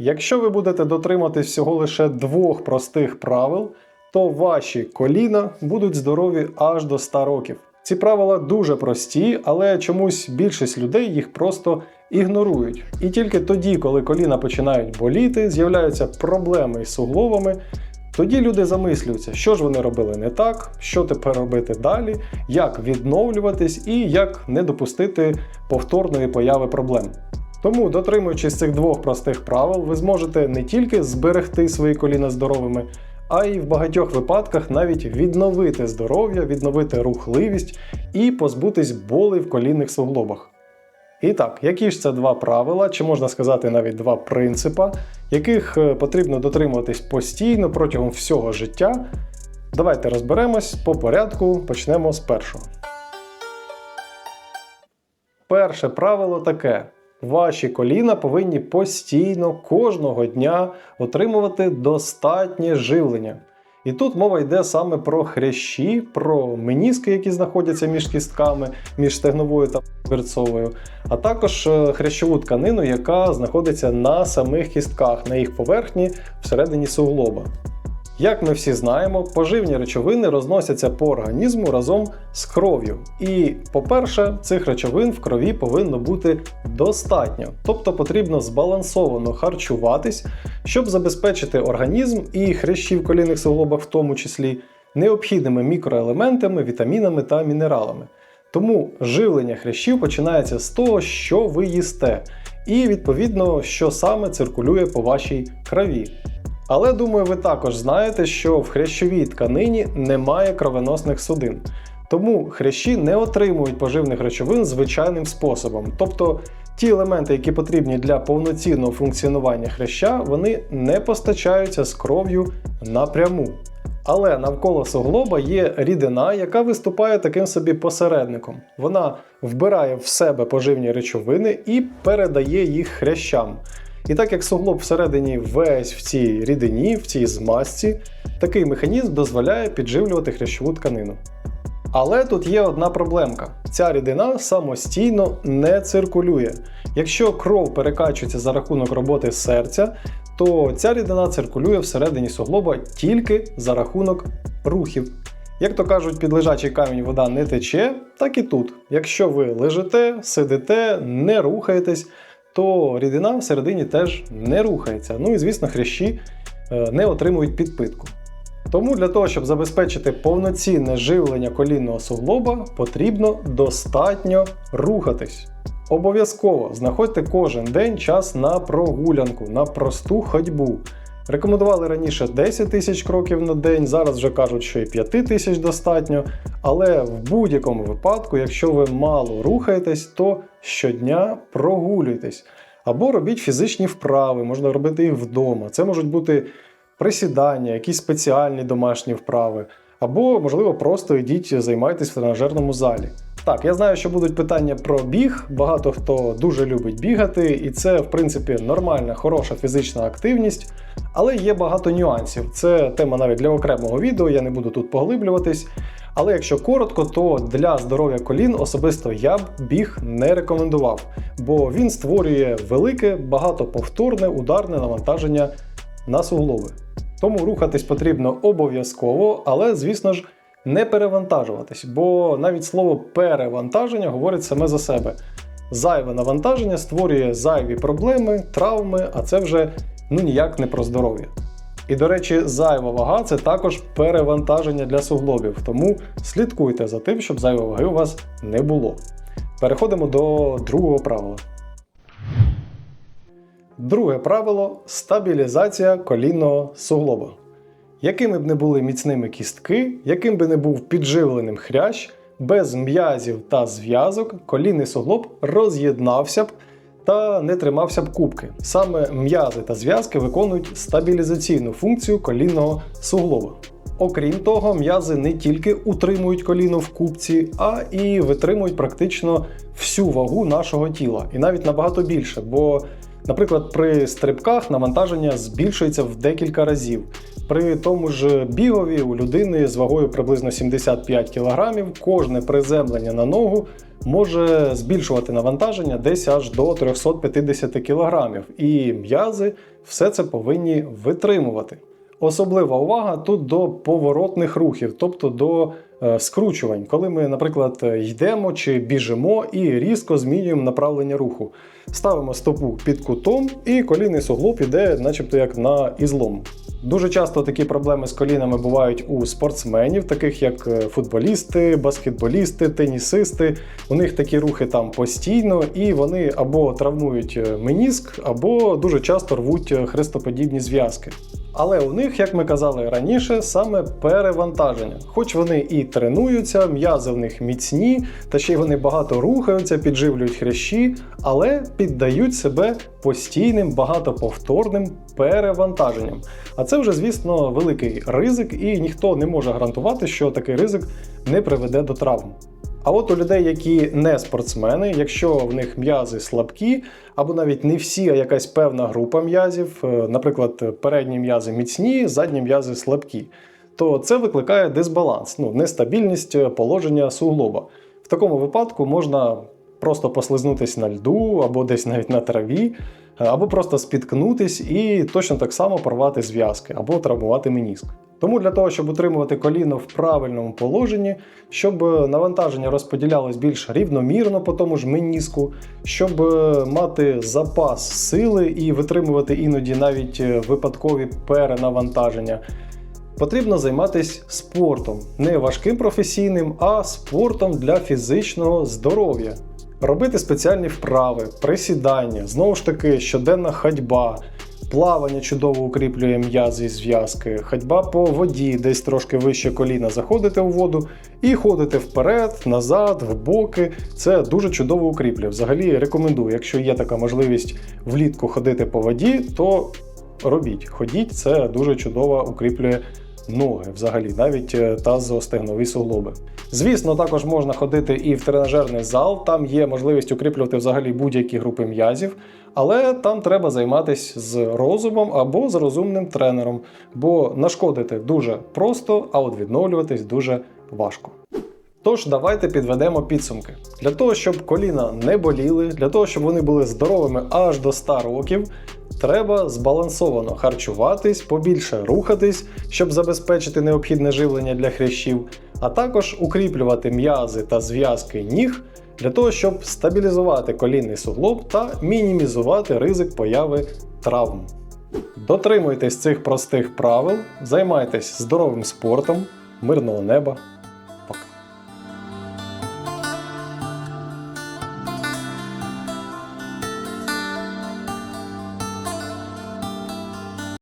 Якщо ви будете дотриматись всього лише двох простих правил, то ваші коліна будуть здорові аж до 100 років. Ці правила дуже прості, але чомусь більшість людей їх просто ігнорують. І тільки тоді, коли коліна починають боліти, з'являються проблеми із суглобами, тоді люди замислюються, що ж вони робили не так, що тепер робити далі, як відновлюватись і як не допустити повторної появи проблем. Тому, дотримуючись цих двох простих правил, ви зможете не тільки зберегти свої коліна здоровими, а й в багатьох випадках навіть відновити здоров'я, відновити рухливість і позбутись болей в колінних суглобах. І так, які ж це два правила, чи можна сказати навіть два принципа, яких е, потрібно дотримуватись постійно протягом всього життя. Давайте розберемось по порядку, почнемо з першого. Перше правило таке: ваші коліна повинні постійно кожного дня отримувати достатнє живлення. І тут мова йде саме про хрящі, про меніски, які знаходяться між кістками, між стегновою та берцовою, а також е, хрящову тканину, яка знаходиться на самих кістках, на їх поверхні всередині суглоба. Як ми всі знаємо, поживні речовини розносяться по організму разом з кров'ю. І, по-перше, цих речовин в крові повинно бути достатньо, тобто потрібно збалансовано харчуватись, щоб забезпечити організм і хрящі в колінних суглобах в тому числі необхідними мікроелементами, вітамінами та мінералами. Тому живлення хрящів починається з того, що ви їсте, і відповідно, що саме циркулює по вашій крові. Але думаю, ви також знаєте, що в хрящовій тканині немає кровоносних судин. Тому хрящі не отримують поживних речовин звичайним способом. Тобто ті елементи, які потрібні для повноцінного функціонування хряща, вони не постачаються з кров'ю напряму. Але навколо суглоба є рідина, яка виступає таким собі посередником. Вона вбирає в себе поживні речовини і передає їх хрящам. І так як суглоб всередині весь в цій рідині, в цій змазці, такий механізм дозволяє підживлювати хрящову тканину. Але тут є одна проблемка: ця рідина самостійно не циркулює. Якщо кров перекачується за рахунок роботи серця, то ця рідина циркулює всередині суглоба тільки за рахунок рухів. Як то кажуть, під лежачий камінь вода не тече, так і тут. Якщо ви лежите, сидите, не рухаєтесь, то рідина всередині теж не рухається. Ну і звісно, хрящі е, не отримують підпитку. Тому для того, щоб забезпечити повноцінне живлення колінного суглоба, потрібно достатньо рухатись. Обов'язково знаходьте кожен день час на прогулянку, на просту ходьбу. Рекомендували раніше 10 тисяч кроків на день, зараз вже кажуть, що і 5 тисяч достатньо. Але в будь-якому випадку, якщо ви мало рухаєтесь, то щодня прогулюйтесь. Або робіть фізичні вправи, можна робити їх вдома. Це можуть бути присідання, якісь спеціальні домашні вправи. Або, можливо, просто йдіть займайтесь в тренажерному залі. Так, я знаю, що будуть питання про біг. Багато хто дуже любить бігати, і це, в принципі, нормальна, хороша фізична активність, але є багато нюансів. Це тема навіть для окремого відео, я не буду тут поглиблюватись. Але якщо коротко, то для здоров'я колін особисто я б біг не рекомендував, бо він створює велике, багатоповторне ударне навантаження на суглоби. Тому рухатись потрібно обов'язково, але, звісно ж, не перевантажуватись, бо навіть слово перевантаження говорить саме за себе. Зайве навантаження створює зайві проблеми, травми, а це вже ну ніяк не про здоров'я. І, до речі, зайва вага це також перевантаження для суглобів, тому слідкуйте за тим, щоб зайвої ваги у вас не було. Переходимо до другого правила. Друге правило стабілізація колінного суглоба. Якими б не були міцними кістки, яким би не був підживленим хрящ, без м'язів та зв'язок колінний суглоб роз'єднався б та не тримався б кубки. Саме м'язи та зв'язки виконують стабілізаційну функцію колінного суглоба. Окрім того, м'язи не тільки утримують коліно в кубці, а і витримують практично всю вагу нашого тіла, і навіть набагато більше, бо Наприклад, при стрибках навантаження збільшується в декілька разів. При тому ж бігові у людини з вагою приблизно 75 кг кожне приземлення на ногу може збільшувати навантаження десь аж до 350 кг, і м'язи все це повинні витримувати. Особлива увага тут до поворотних рухів, тобто до е, скручувань, коли ми, наприклад, йдемо чи біжимо і різко змінюємо направлення руху. Ставимо стопу під кутом, і колінний суглоб іде, начебто як на ізлом. Дуже часто такі проблеми з колінами бувають у спортсменів, таких як е, футболісти, баскетболісти, тенісисти. У них такі рухи там постійно, і вони або травмують е, меніск, або дуже часто рвуть хрестоподібні зв'язки. Але у них, як ми казали раніше, саме перевантаження. Хоч вони і тренуються, м'язи в них міцні, та ще й вони багато рухаються, підживлюють хрящі, але піддають себе постійним багатоповторним перевантаженням. А це вже, звісно, великий ризик, і ніхто не може гарантувати, що такий ризик не приведе до травм. А от у людей, які не спортсмени, якщо в них м'язи слабкі, або навіть не всі, а якась певна група м'язів, е, наприклад, передні м'язи міцні, задні м'язи слабкі, то це викликає дисбаланс, ну, нестабільність е, положення суглоба. В такому випадку можна просто послизнутись на льду, або десь навіть на траві, е, або просто спіткнутись і точно так само порвати зв'язки, або травмувати меніск. Тому для того, щоб утримувати коліно в правильному положенні, щоб навантаження розподілялось більш рівномірно по тому ж меніску, щоб е, мати запас сили і витримувати іноді навіть е, випадкові перенавантаження, потрібно займатися спортом, не важким професійним, а спортом для фізичного здоров'я. Робити спеціальні вправи, присідання, знову ж таки, щоденна ходьба. Плавання чудово укріплює м'язи і зв'язки, ходьба по воді, десь трошки вище коліна, заходите у воду і ходите вперед, назад, в боки. Це дуже чудово укріплює. Взагалі рекомендую, якщо є така можливість влітку ходити по воді, то робіть. Ходіть, це дуже чудово укріплює ноги, взагалі, навіть е, тазоостегнові суглоби. Звісно, також можна ходити і в тренажерний зал, там є можливість укріплювати взагалі будь-які групи м'язів, але там треба займатися з розумом або з розумним тренером, бо нашкодити дуже просто, а от відновлюватись дуже важко. Тож давайте підведемо підсумки. Для того, щоб коліна не боліли, для того, щоб вони були здоровими аж до 100 років, треба збалансовано харчуватись, побільше рухатись, щоб забезпечити необхідне живлення для хрящів, а також укріплювати м'язи та зв'язки ніг для того, щоб стабілізувати колінний суглоб та мінімізувати ризик появи травм. Дотримуйтесь цих простих правил, займайтесь здоровим спортом, мирного неба.